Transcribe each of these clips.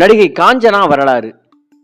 நடிகை காஞ்சனா வரலாறு.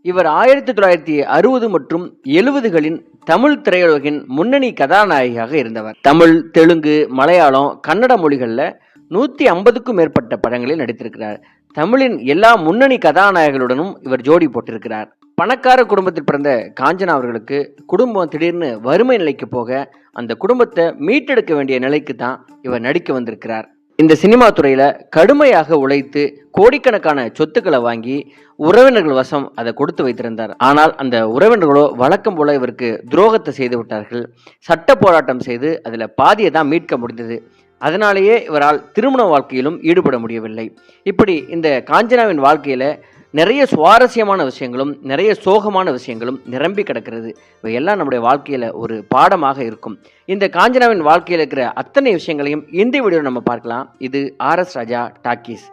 இவர் ஆயிரத்தி தொள்ளாயிரத்தி அறுபது மற்றும் எழுபதுகளின் தமிழ் திரையுலகின் முன்னணி கதாநாயகியாக இருந்தவர். தமிழ் தெலுங்கு மலையாளம் கன்னட மொழிகளில் நூற்றி ஐம்பதுக்கும் மேற்பட்ட படங்களில் நடித்திருக்கிறார். தமிழின் எல்லா முன்னணி கதாநாயகர்களுடனும் இவர் ஜோடி போட்டிருக்கிறார். பணக்கார குடும்பத்தில் பிறந்த காஞ்சனா அவர்களுக்கு குடும்பம் திடீர்னு வறுமை நிலைக்கு போக அந்த குடும்பத்தை மீட்டெடுக்க வேண்டிய நிலைக்கு தான் இவர் நடிக்க வந்திருக்கிறார். இந்த சினிமா துறையில் கடுமையாக உழைத்து கோடிக்கணக்கான சொத்துக்களை வாங்கி உறவினர்கள் வசம் அதை கொடுத்து வைத்திருந்தார். ஆனால் அந்த உறவினர்களோ வழக்கம் போல இவருக்கு துரோகத்தை செய்து விட்டார்கள். சட்ட போராட்டம் செய்து அதில் பாதியை தான் மீட்க முடிந்தது. அதனாலேயே இவரால் திருமண வாழ்க்கையிலும் ஈடுபட முடியவில்லை. இப்படி இந்த காஞ்சனாவின் வாழ்க்கையில் நிறைய சுவாரஸ்யமான விஷயங்களும் நிறைய சோகமான விஷயங்களும் நிரம்பி கிடக்கிறது. இவையெல்லாம் நம்முடைய வாழ்க்கையில் ஒரு பாடமாக இருக்கும். இந்த காஞ்சனாவின் வாழ்க்கையில் இருக்கிற அத்தனை விஷயங்களையும் இந்த வீடியோ நம்ம பார்க்கலாம். இது ஆர் எஸ் ராஜா டாக்கீஸ்.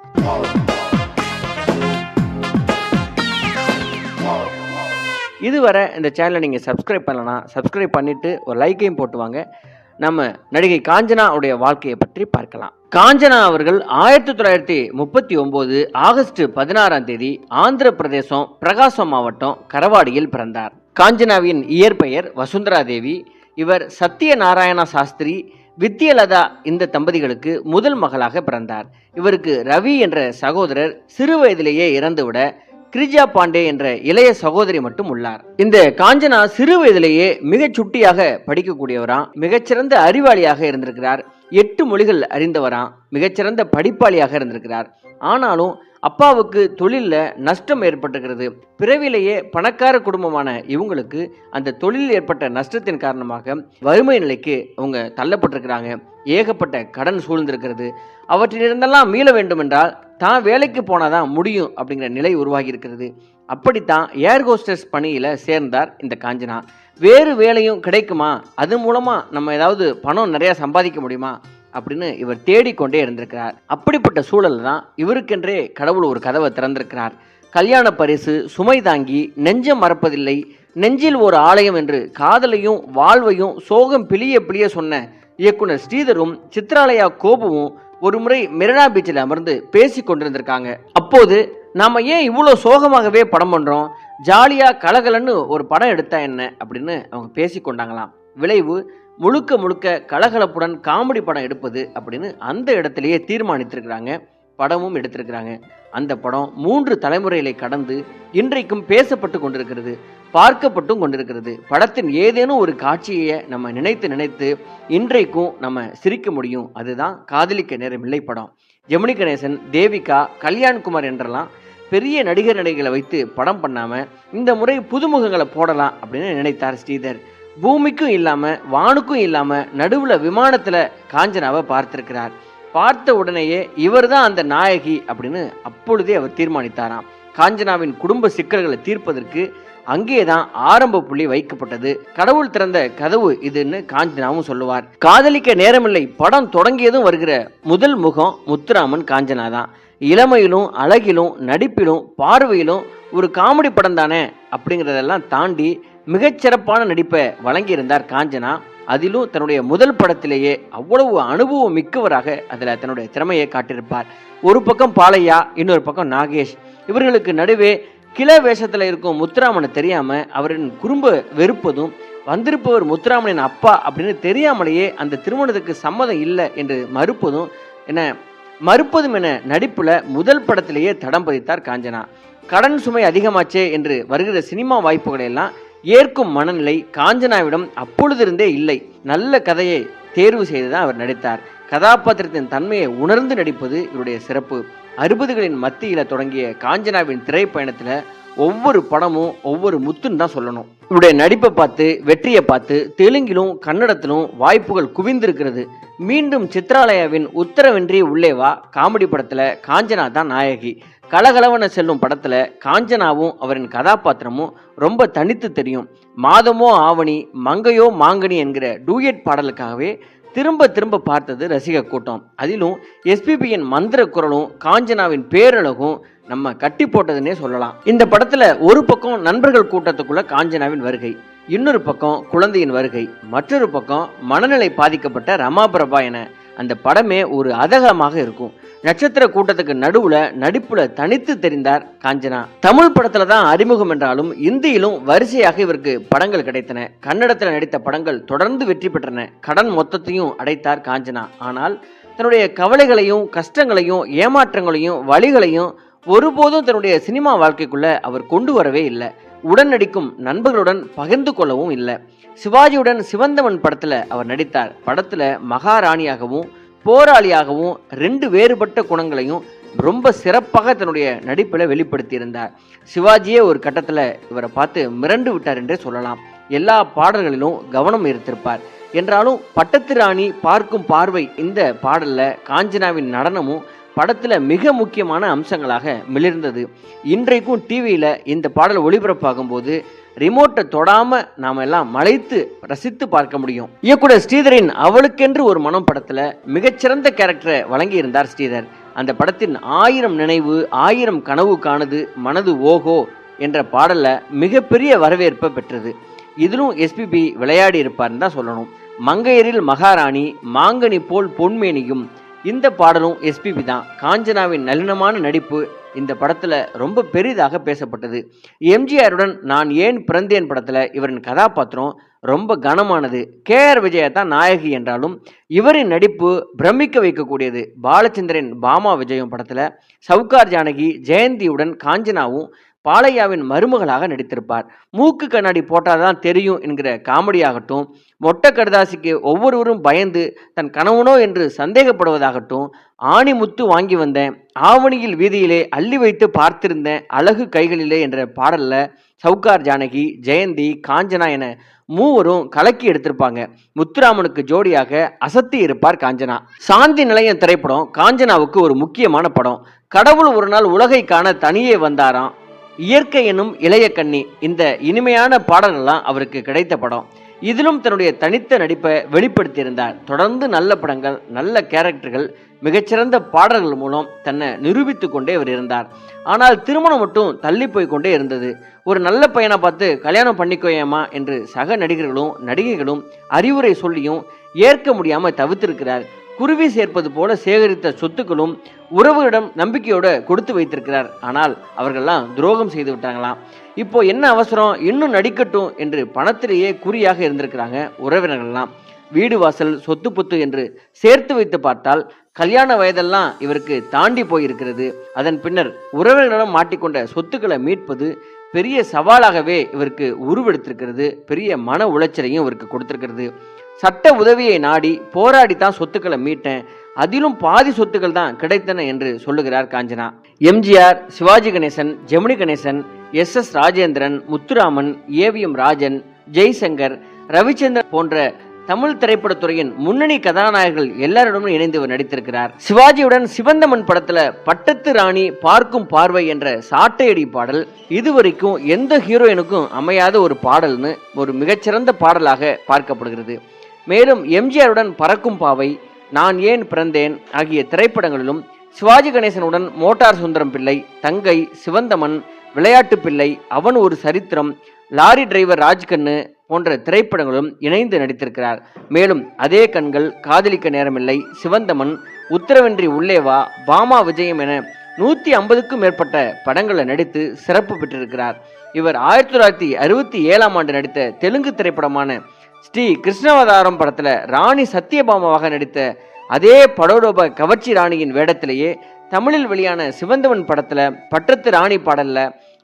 இதுவரை இந்த சேனலை நீங்கள் சப்ஸ்கிரைப் பண்ணலன்னா சப்ஸ்கிரைப் பண்ணிவிட்டு ஒரு லைக்கையும் போட்டுவாங்க நம்ம நடிகை காஞ்சனா உடைய வாழ்க்கையை பற்றி பார்க்கலாம். காஞ்சனா அவர்கள் ஆயிரத்தி தொள்ளாயிரத்தி முப்பத்தி ஒன்பது ஆகஸ்ட் பதினாறாம் தேதி ஆந்திர பிரதேசம் பிரகாசம் மாவட்டம் கரவாடியில் பிறந்தார். காஞ்சனாவின் இயற்பெயர் வசுந்தரா தேவி இவர் சத்யநாராயண சாஸ்திரி வித்யலதா இந்த தம்பதிகளுக்கு முதல் மகளாக பிறந்தார். இவருக்கு ரவி என்ற சகோதரர் சிறு வயதிலேயே இறந்துவிட கிரிஜா பாண்டே என்ற இளைய சகோதரி மட்டும் உள்ளார். இந்த காஞ்சனா சிறு வயதிலேயே மிகச் சுட்டியாக படிக்கக்கூடியவரா மிகச்சிறந்த அறிவாளியாக இருந்திருக்கிறார். எட்டு மொழிகள் அறிந்தவரா மிகச்சிறந்த படிப்பாளியாக இருந்திருக்கிறார். ஆனாலும் அப்பாவுக்கு தொழிலில் நஷ்டம் ஏற்பட்டிருக்கிறது. பிறவிலேயே பணக்கார குடும்பமான இவங்களுக்கு அந்த தொழிலில் ஏற்பட்ட நஷ்டத்தின் காரணமாக வறுமை நிலைக்கு அவங்க தள்ளப்பட்டிருக்கிறாங்க. ஏகப்பட்ட கடன் சூழ்ந்திருக்கிறது. அவற்றிலிருந்தெல்லாம் மீள வேண்டுமென்றால் தான் வேலைக்கு போனால் தான் முடியும் அப்படிங்கிற நிலை உருவாகி இருக்கிறது. அப்படித்தான் ஏர் ஹோஸ்டர்ஸ் பணியில் சேர்ந்தார் இந்த காஞ்சனா. வேறு வேலையும் கிடைக்குமா? அது மூலமாக நம்ம ஏதாவது பணம் நிறையா சம்பாதிக்க முடியுமா? அப்படின்னு இவர் தேடிக்கொண்டே இருந்திருக்கிறார். அப்படிப்பட்ட சூழல் தான் இவருக்கென்றே கடவுள் ஒரு கதவை திறந்திருக்கிறார். கல்யாண பரிசு சுமை தாங்கி நெஞ்சம் மறப்பதில்லை நெஞ்சில் ஒரு ஆலயம் என்று காதலையும் வாழ்வையும் சோகம் பிழிய பிழிய சொன்ன இயக்குனர் ஸ்ரீதரும் சித்ராலயா கோபுவும் ஒரு முறை மெரினா பீச்சில் அமர்ந்து பேசி கொண்டிருந்திருக்காங்க. அப்போது நாம் ஏன் இவ்வளோ சோகமாகவே படம் பண்ணுறோம் ஜாலியாக கலகலன்னு ஒரு படம் எடுத்தா என்ன? அப்படின்னு அவங்க பேசி கொண்டாங்களாம். விளைவு முழுக்க முழுக்க கலகலப்புடன் காமெடி படம் எடுப்பது அப்படின்னு அந்த இடத்துலையே தீர்மானித்திருக்கிறாங்க. படமும் எடுத்திருக்கிறாங்க. அந்த படம் மூன்று தலைமுறைகளை கடந்து இன்றைக்கும் பேசப்பட்டு கொண்டிருக்கிறது பார்க்கப்பட்டும் கொண்டிருக்கிறது. படத்தின் ஏதேனும் ஒரு காட்சியை நம்ம நினைத்து நினைத்து இன்றைக்கும் நம்ம சிரிக்க முடியும். அதுதான் காதலிக்க நேரம் இல்லை படம். ஜெமினி கணேசன் தேவிகா கல்யாண்குமார் என்றெல்லாம் பெரிய நடிகர் நடிகளை வைத்து படம் பண்ணாமல் இந்த முறை புதுமுகங்களை போடலாம் அப்படின்னு நினைத்தார் ஸ்ரீதர். பூமிக்கும் இல்லாமல் வானுக்கும் இல்லாமல் நடுவில் விமானத்தில் காஞ்சனாவை பார்த்திருக்கிறார். பார்த்த உடனேயே இவர் தான் அந்த நாயகி அப்படின்னு அப்பொழுதே அவர் தீர்மானித்தாராம். காஞ்சனாவின் குடும்ப சிக்கல்களை தீர்ப்பதற்கு அங்கே தான் ஆரம்ப புள்ளி வைக்கப்பட்டது. கடவுள் திறந்த கதவு இதுன்னு காஞ்சனாவும் சொல்லுவார். காதலிக்க நேரமில்லை படம் தொடங்கியதும் வருகிற முதல் முகம் முத்துராமன் காஞ்சனா தான் இளமையிலும் அழகிலும் நடிப்பிலும் பார்வையிலும் ஒரு காமெடி படம் தானே அப்படிங்கிறதெல்லாம் தாண்டி மிகச்சிறப்பான நடிப்பை வழங்கியிருந்தார் காஞ்சனா. அதிலும் தன்னுடைய முதல் படத்திலேயே அவ்வளவு அனுபவம் மிக்கவராக அதில் தன்னுடைய திறமையை காட்டியிருப்பார். ஒரு பக்கம் பாலையா இன்னொரு பக்கம் நாகேஷ். இவர்களுக்கு நடுவே கிள வேஷத்தில் இருக்கும் முத்துராமனை தெரியாமல் அவரின் குறும்ப வெறுப்பதும் வந்திருப்பவர் முத்துராமனின் அப்பா அப்படின்னு தெரியாமலேயே அந்த திருமணத்துக்கு சம்மதம் இல்லை என்று மறுப்பதும் என மறுப்பதும் என நடிப்பில் முதல் படத்திலேயே தடம் பதித்தார் காஞ்சனா. கடன் சுமை அதிகமாச்சே என்று வருகிற சினிமா வாய்ப்புகளை எல்லாம் ஏற்கும் மனநிலை காஞ்சனாவிடம் அப்பொழுதிருந்தே இல்லை. நல்ல கதையை தேர்வு செய்து தான் அவர் நடித்தார். கதாபாத்திரத்தின் தன்மையை உணர்ந்து நடிப்பது இவருடைய சிறப்பு. அறுபதுகளின் மத்தியில் தொடங்கிய காஞ்சனாவின் திரைப்பயணத்தில் ஒவ்வொரு படமும் ஒவ்வொரு முத்துன்னு தான் சொல்லணும். இவருடைய நடிப்பை பார்த்து வெற்றியை பார்த்து தெலுங்கிலும் கன்னடத்திலும் வாய்ப்புகள் குவிந்திருக்கிறது. மீண்டும் சித்ராலயாவின் உத்தரவின்றி உள்ளேவா காமெடி படத்தில் காஞ்சனா தான் நாயகி. கலகலவன செல்லும் படத்துல காஞ்சனாவும் அவரின் கதாபாத்திரமும் ரொம்ப தனித்து தெரியும். மாதமோ ஆவணி மங்கையோ மாங்கனி என்கிற டூயட் பாடலுக்காகவே திரும்ப திரும்ப பார்த்தது ரசிக கூட்டம். அதிலும் எஸ்பிபியின் மந்திர குரலும் காஞ்சனாவின் பேரழகும் நம்ம கட்டி போட்டதுன்னே சொல்லலாம். இந்த படத்துல ஒரு பக்கம் நண்பர்கள் கூட்டத்துக்குள்ள காஞ்சனாவின் வருகை இன்னொரு பக்கம் குழந்தையின் வருகை மற்றொரு பக்கம் மனநிலை பாதிக்கப்பட்ட ரமாபிரபா என அந்த படமே ஒரு அதகமாக இருக்கும். நட்சத்திர கூட்டத்துக்கு நடுவுல நடிப்புல தனித்து தெரிந்தார் காஞ்சனா. தமிழ் படத்துல தான் அறிமுகம் என்றாலும் இந்தியிலும் வரிசையாக இவருக்கு படங்கள் கிடைத்தன. கன்னடத்தில் நடித்த படங்கள் தொடர்ந்து வெற்றி பெற்றன. கடன் மொத்தத்தையும் அடைத்தார் காஞ்சனா. ஆனால் தன்னுடைய கவலைகளையும் கஷ்டங்களையும் ஏமாற்றங்களையும் வழிகளையும் ஒருபோதும் தன்னுடைய சினிமா வாழ்க்கைக்குள்ள அவர் கொண்டு வரவே இல்லை. உடன் நடிக்கும் நண்பர்களுடன் பகிர்ந்து கொள்ளவும் இல்லை. சிவாஜியுடன் சிவந்தவன் படத்துல அவர் நடித்தார். படத்துல மகாராணியாகவும் போராளியாகவும் ரெண்டு வேறுபட்ட குணங்களையும் ரொம்ப சிறப்பாக தன்னுடைய நடிப்பில் வெளிப்படுத்தியிருந்தார். சிவாஜியே ஒரு கட்டத்தில் இவரை பார்த்து மிரண்டு விட்டார் என்றே சொல்லலாம். எல்லா பாடல்களிலும் கவனம் ஈர்த்திருப்பார். என்றாலும் பட்டத்து ராணி பார்க்கும் பார்வை இந்த பாடலில் காஞ்சனாவின் நடனமும் படத்தில் மிக முக்கியமான அம்சங்களாக மிளிர்ந்தது. இன்றைக்கும் டிவியில் இந்த பாடல் ஒளிபரப்பாகும் போது ரிமோட்டை தொடாம நாம எல்லாம் மலைத்து ரசித்து பார்க்க முடியும். இயக்குனர் ஸ்ரீதரின் அவளுக்கென்று ஒரு மனம் படத்துல மிகச்சிறந்த கேரக்டரை வழங்கியிருந்தார் ஸ்ரீதர். அந்த படத்தின் ஆயிரம் நினைவு ஆயிரம் கனவு காணுது மனது ஓஹோ என்ற பாடலில் மிகப்பெரிய வரவேற்பை பெற்றது. இதிலும் எஸ்பிபி விளையாடி இருப்பார்னு தான் சொல்லணும். மங்கையரில் மகாராணி மாங்கனி போல் பொன்மேனியும் இந்த பாடலும் எஸ்பிபி தான். காஞ்சனாவின் நளினமான நடிப்பு இந்த படத்தில் ரொம்ப பெரிதாக பேசப்பட்டது. எம்ஜிஆருடன் நான் ஏன் பிறந்தேன் படத்தில் இவரின் கதாபாத்திரம் ரொம்ப கனமானது. கே ஆர் விஜயா தான் நாயகி என்றாலும் இவரின் நடிப்பு பிரமிக்க வைக்கக்கூடியது. பாலச்சந்திரன் பாமா விஜயம் படத்தில் சவுகார் ஜானகி ஜெயந்தியுடன் காஞ்சனாவும் பாலையாவின் மருமகளாக நடித்திருப்பார். மூக்கு கண்ணாடி போட்டாதான் தெரியும் என்கிற காமெடியாகட்டும் மொட்டை கடுதாசிக்கு ஒவ்வொருவரும் பயந்து தன் கணவனோ என்று சந்தேகப்படுவதாகட்டும் ஆணி முத்து வாங்கி வந்தேன் ஆவணியில் வீதியிலே அள்ளி வைத்து பார்த்திருந்தேன் அழகு கைகளிலே என்ற பாடல்ல சவுகார் ஜானகி ஜெயந்தி காஞ்சனா என மூவரும் கலக்கி எடுத்திருப்பாங்க. முத்துராமனுக்கு ஜோடியாக அசத்தி இருப்பார் காஞ்சனா. சாந்தி நிலையம் திரைப்படம் காஞ்சனாவுக்கு ஒரு முக்கியமான படம். கடவுள் ஒரு நாள் உலகை காண தனியே வந்தாராம். இயற்கை எனும் இளைய கண்ணி இந்த இனிமையான பாடல்கள்லாம் அவருக்கு கிடைத்த படம். இதிலும் தன்னுடைய தனித்த நடிப்பை வெளிப்படுத்தியிருந்தார். தொடர்ந்து நல்ல படங்கள் நல்ல கேரக்டர்கள் மிகச்சிறந்த பாடல்கள் மூலம் தன்னை நிரூபித்து கொண்டே அவர் இருந்தார். ஆனால் திருமணம் மட்டும் தள்ளி போய் கொண்டே இருந்தது. ஒரு நல்ல பையனை பார்த்து கல்யாணம் பண்ணிக்கோயேமா என்று சக நடிகர்களும் நடிகைகளும் அறிவுரை சொல்லியும் ஏற்க முடியாமல் தவிர்த்திருக்கிறார் குருவி சேர்ப்பது போல சேகரித்த சொத்துக்களும் உறவுகளிடம் நம்பிக்கையோட கொடுத்து வைத்திருக்கிறார். ஆனால் அவர்கள்லாம் துரோகம் செய்து விட்டாங்களாம். இப்போ என்ன அவசரம்? இன்னும் நடிக்கட்டும் என்று பணத்திலேயே குறியாக இருந்திருக்கிறாங்க உறவினர்கள்லாம். வீடு வாசல் சொத்து புத்து என்று சேர்த்து வைத்து பார்த்தால் கல்யாண வயதெல்லாம் இவருக்கு தாண்டி போயிருக்கிறது. அதன் பின்னர் உறவினரிடம் மாட்டிக்கொண்ட சொத்துக்களை மீட்பது பெரிய சவாலாகவே இவருக்கு உருவெடுத்திருக்கிறது. பெரிய மன உளைச்சலையும் இவருக்கு கொடுத்திருக்கிறது. சட்ட உதவியை நாடி போராடி தான் சொத்துக்களை மீட்டேன். அதிலும் பாதி சொத்துக்கள் தான் கிடைத்தன என்று சொல்லுகிறார் காஞ்சனா. எம்ஜிஆர் சிவாஜி கணேசன் ஜெமினி கணேசன் எஸ் எஸ் ராஜேந்திரன் முத்துராமன் ஏவிஎம் ராஜன் ஜெய்சங்கர் ரவிச்சந்திரன் போன்ற தமிழ் திரைப்படத்துறையின் முன்னணி கதாநாயகர்கள் எல்லாரிடமும் இணைந்து இவர் நடித்திருக்கிறார். சிவாஜியுடன் சிவந்தமன் படத்துல பட்டத்து ராணி பார்க்கும் பார்வை என்ற சாட்டையடி பாடல் இதுவரைக்கும் எந்த ஹீரோயினுக்கும் அமையாத ஒரு பாடல்னு ஒரு மிகச்சிறந்த பாடலாக பார்க்கப்படுகிறது. மேலும் எம்ஜிஆருடன் பறக்கும் பாவை நான் ஏன் பிறந்தேன் ஆகிய திரைப்படங்களிலும் சிவாஜி கணேசனுடன் மோட்டார் சுந்தரம் பிள்ளை தங்கை சிவந்தமன் விளையாட்டு பிள்ளை அவன் ஒரு சரித்திரம் லாரி டிரைவர் ராஜ்கண்ணு போன்ற திரைப்படங்களும் இணைந்து நடித்திருக்கிறார். மேலும் அதே கண்கள் காதலிக்க நேரமில்லை சிவந்தமன் உத்தரவின்றி உள்ளேவா பாமா விஜயம் என நூற்றி ஐம்பதுக்கும் மேற்பட்ட படங்களில் நடித்து சிறப்பு பெற்றிருக்கிறார். இவர் ஆயிரத்தி தொள்ளாயிரத்தி அறுபத்தி ஏழாம் ஆண்டு நடித்த தெலுங்கு திரைப்படமான ஸ்ரீ கிருஷ்ணவதாரம் படத்தில் ராணி சத்யபாமாவாக நடித்த அதே படோடோப கவர்ச்சி ராணியின் வேடத்திலேயே தமிழில் வெளியான சிவந்தவன் படத்தில் பட்டத்து ராணி பாடல்ல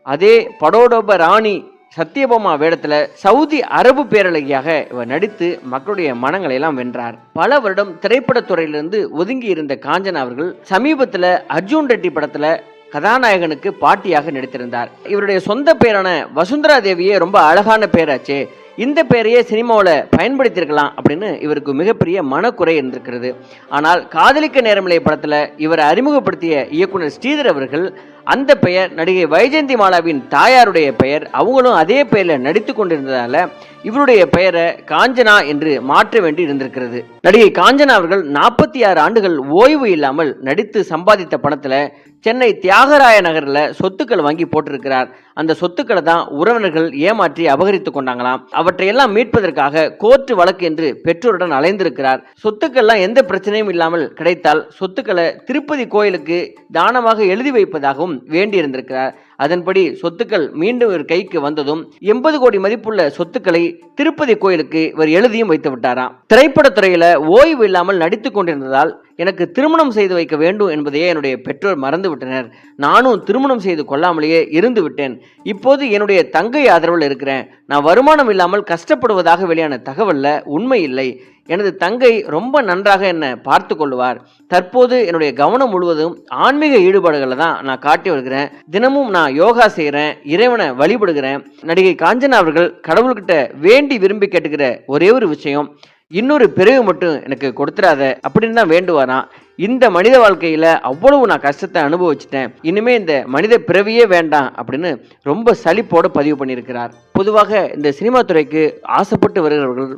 அதே படோடோப ராணி சத்யபாமா வேடத்துல சவுதி அரபு பேரழகியாக இவர் நடித்து மக்களுடைய மனங்களை எல்லாம் வென்றார். பல வருடம் திரைப்படத்துறையிலிருந்து ஒதுங்கி இருந்த காஞ்சனா அவர்கள் சமீபத்துல அர்ஜுன் ரெட்டி படத்துல கதாநாயகனுக்கு பாட்டியாக நடித்திருந்தார். இவருடைய சொந்த பேரான வசுந்தரா தேவியே ரொம்ப அழகான பேராச்சே. இந்த பெயரையே சினிமாவில் பயன்படுத்தியிருக்கலாம் அப்படின்னு இவருக்கு மிகப்பெரிய மனக்குறை இருந்திருக்கிறது. ஆனால் காதலிக்க நேரமில்லை படத்தில் இவரை அறிமுகப்படுத்திய இயக்குனர் ஸ்ரீதர் அவர்கள் அந்த பெயர் நடிகை வைஜெயந்தி மாலாவின் தாயாருடைய பெயர் அவங்களும் அதே பெயரில் நடித்து கொண்டிருந்ததால இவருடைய பெயரை காஞ்சனா என்று மாற்ற வேண்டி இருந்திருக்கிறது. நடிகை காஞ்சனா அவர்கள் நாற்பத்தி ஆறு ஆண்டுகள் ஓய்வு இல்லாமல் நடித்து சம்பாதித்த பணத்தில் சென்னை தியாகராய நகரில் சொத்துக்கள் வாங்கி போட்டிருக்கிறார். அந்த சொத்துக்களை தான் உறவினர்கள் ஏமாற்றி அபகரித்து கொண்டாங்களாம். அவற்றையெல்லாம் மீட்பதற்காக கோர்ட்டு வழக்கு என்று பெற்றோருடன் அலைந்திருக்கிறார். சொத்துக்கள்லாம் எந்த பிரச்சனையும் இல்லாமல் கிடைத்தால் சொத்துக்களை திருப்பதி கோயிலுக்கு தானமாக எழுதி வைப்பதாகவும் வேண்டியிருந்திருக்கிறார். அதன்படி சொத்துக்கள் மீண்டும் இவர் கைக்கு வந்ததும் எண்பது கோடி மதிப்புள்ள சொத்துக்களை திருப்பதி கோயிலுக்கு இவர் எழுதியும் வைத்து விட்டாராம். திரைப்படத்துறையில ஓய்வு இல்லாமல் நடித்து கொண்டிருந்ததால் எனக்கு திருமணம் செய்து வைக்க வேண்டும் என்பதையே என்னுடைய பெற்றோர் மறந்து விட்டனர் நானும் திருமணம் செய்து கொள்ளாமலேயே இருந்து விட்டேன். இப்போது என்னுடைய தங்கை ஆதரவில் இருக்கிறேன். நான் வருமானம் இல்லாமல் கஷ்டப்படுவதாக வெளியான தகவல்ல உண்மை இல்லை. எனது தங்கை ரொம்ப நன்றாக என்னை பார்த்து கொள்வார் தற்போது என்னுடைய கவனம் முழுவதும் ஆன்மீக ஈடுபாடுகளை தான் நான் காட்டி வருகிறேன். தினமும் நான் யோகா செய்கிறேன் இறைவனை வழிபடுகிறேன். நடிகை காஞ்சனா அவர்கள் கடவுள்கிட்ட வேண்டி விரும்பி கேட்டுக்கிற ஒரே ஒரு விஷயம் இன்னொரு பிறகு மட்டும் எனக்கு கொடுத்துடாத அப்படின்னு தான் வேண்டுவாராம். இந்த மனித வாழ்க்கையில் அவ்வளவு நான் கஷ்டத்தை அனுபவிச்சிட்டேன். இனிமே இந்த மனித பிறவியே வேண்டாம் அப்படின்னு ரொம்ப சலிப்போடு பதிவு பண்ணியிருக்கிறார். பொதுவாக இந்த சினிமா துறைக்கு ஆசைப்பட்டு வருகிறவர்கள்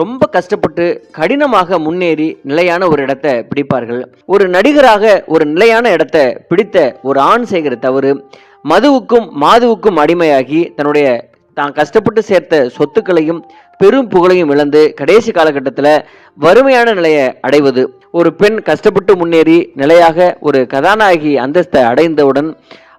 ரொம்ப கஷ்டப்பட்டு கடினமாக முன்னேறி நிலையான ஒரு இடத்தை பிடிப்பார்கள். ஒரு நடிகராக ஒரு நிலையான இடத்தை பிடித்த ஒரு ஆண் செய்கிற தவறு மதுவுக்கும் மாதுவுக்கும் அடிமையாகி தன்னுடைய தான் கஷ்டப்பட்டு சேர்த்த சொத்துக்களையும் பெரும் புகழையும் இழந்து கடைசி காலகட்டத்தில் வறுமையான நிலையை அடைவது. ஒரு பெண் கஷ்டப்பட்டு முன்னேறி நிலையாக ஒரு கதாநாயகி அந்தஸ்தை அடைந்தவுடன்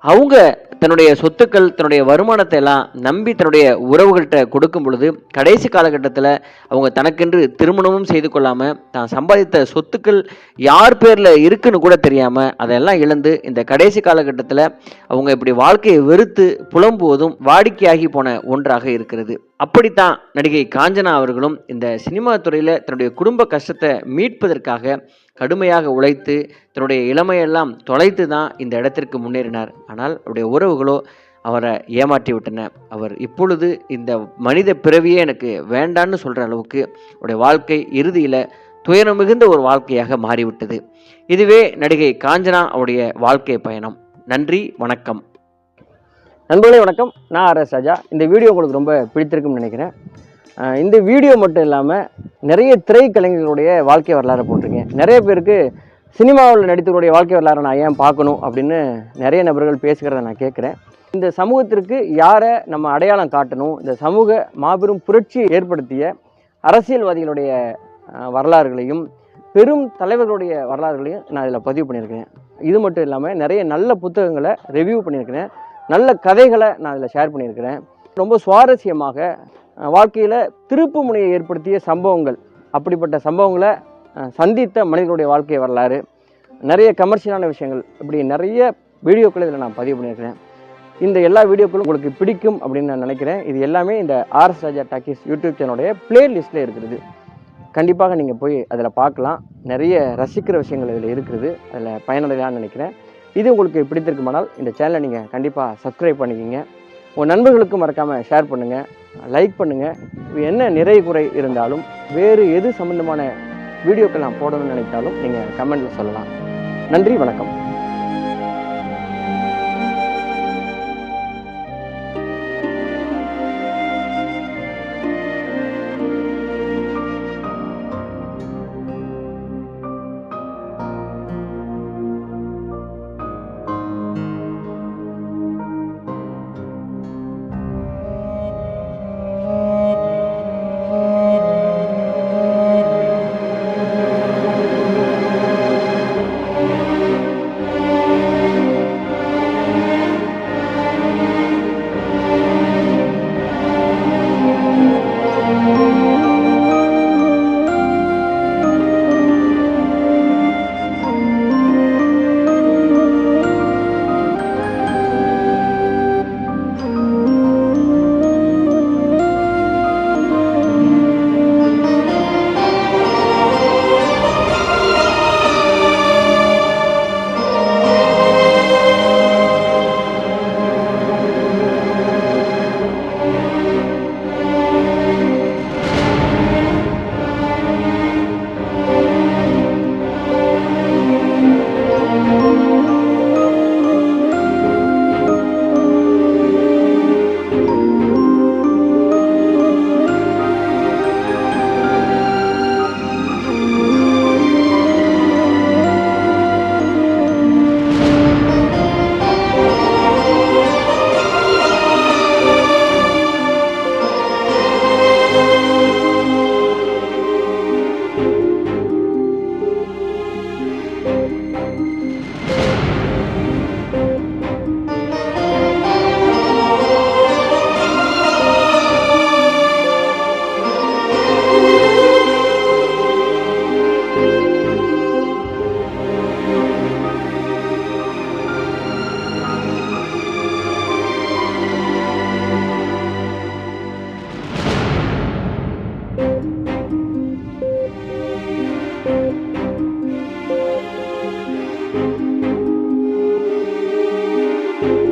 அவங்க தன்னுடைய சொத்துக்கள் தன்னுடைய வருமானத்தை எல்லாம் நம்பி தன்னுடைய உறவுகள்கிட்ட கொடுக்கும் பொழுது கடைசி காலகட்டத்தில் அவங்க தனக்கென்று திருமணமும் செய்து கொள்ளாமல் தான் சம்பாதித்த சொத்துக்கள் யார் பேரில் இருக்குன்னு கூட தெரியாமல் அதெல்லாம் இழந்து இந்த கடைசி காலகட்டத்தில் அவங்க இப்படி வாழ்க்கையை வெறுத்து புலம்புவதும் வாடிக்கையாகி போன ஒன்றாக இருக்கிறது. அப்படித்தான் நடிகை காஞ்சனா அவர்களும் இந்த சினிமா துறையில் தன்னுடைய குடும்ப கஷ்டத்தை மீட்பதற்காக கடுமையாக உழைத்து தன்னுடைய இளமையெல்லாம் தொலைத்து தான் இந்த இடத்திற்கு முன்னேறினார். ஆனால் அவருடைய உறவுகளோ அவரை ஏமாற்றி விட்டன அவர் இப்பொழுது இந்த மனித பிறவியே எனக்கு வேண்டான்னு சொல்கிற அளவுக்கு அவருடைய வாழ்க்கை இறுதியில் துயரம் மிகுந்த ஒரு வாழ்க்கையாக மாறிவிட்டது. இதுவே நடிகை காஞ்சனா அவருடைய வாழ்க்கை பயணம். நன்றி வணக்கம். நண்பர்களே வணக்கம். நான் ஆர் எஸ் ராஜா. இந்த வீடியோ உங்களுக்கு ரொம்ப பிடித்திருக்கும்னு நினைக்கிறேன். இந்த வீடியோ மட்டும் இல்லாமல் நிறைய திரைக்கலைஞர்களுடைய வாழ்க்கை வரலாறு போட்டிருக்கேன். நிறைய பேருக்கு சினிமாவில் நடித்தவருடைய வாழ்க்கை வரலாறு நான் ஏன் பார்க்கணும் அப்படின்னு நிறைய நபர்கள் பேசுகிறத நான் கேட்குறேன். இந்த சமூகத்திற்கு யாரை நம்ம அடையாளம் காட்டணும்? இந்த சமூக மாபெரும் புரட்சி ஏற்படுத்திய அரசியல்வாதிகளுடைய வரலாறுகளையும் பெரும் தலைவர்களுடைய வரலாறுகளையும் நான் இதில் பதிவு பண்ணியிருக்கிறேன் இது மட்டும் இல்லாமல் நிறைய நல்ல புத்தகங்களை ரிவ்யூ பண்ணியிருக்கிறேன். நல்ல கதைகளை நான் இதில் ஷேர் பண்ணியிருக்கிறேன். ரொம்ப சுவாரஸ்யமாக வாழ்க்கையில் திருப்பு முனையை ஏற்படுத்திய சம்பவங்கள். அப்படிப்பட்ட சம்பவங்களை சந்தித்த மனிதர்களுடைய வாழ்க்கை வரலாறு நிறைய கமர்ஷியலான விஷயங்கள் இப்படி நிறைய வீடியோக்களை இதில் நான் பதிவு பண்ணியிருக்கிறேன். இந்த எல்லா வீடியோக்களும் உங்களுக்கு பிடிக்கும் அப்படின்னு நான் நினைக்கிறேன். இது எல்லாமே இந்த ஆர்எஸ் ராஜா டாக்கிஸ் யூடியூப் சேனலுடைய பிளேலிஸ்ட்டில் இருக்கிறது கண்டிப்பாக நீங்கள் போய் அதில் பார்க்கலாம். நிறைய ரசிக்கிற விஷயங்கள் இதில் இருக்கிறது அதில் பயனடையலான்னு நினைக்கிறேன். இது உங்களுக்கு பிடித்திருக்குமானால் இந்த சேனலை நீங்கள் கண்டிப்பாக சப்ஸ்கிரைப் பண்ணிக்கிங்க. உங்கள் நண்பர்களுக்கும் மறக்காமல் ஷேர் பண்ணுங்கள் லைக் பண்ணுங்கள் என்ன நிறை குறை இருந்தாலும் வேறு எது சம்மந்தமான வீடியோக்கள் நான் போடணும்னு நினைத்தாலும் நீங்கள் கமெண்ட்டில் சொல்லலாம். நன்றி வணக்கம். வணக்கம்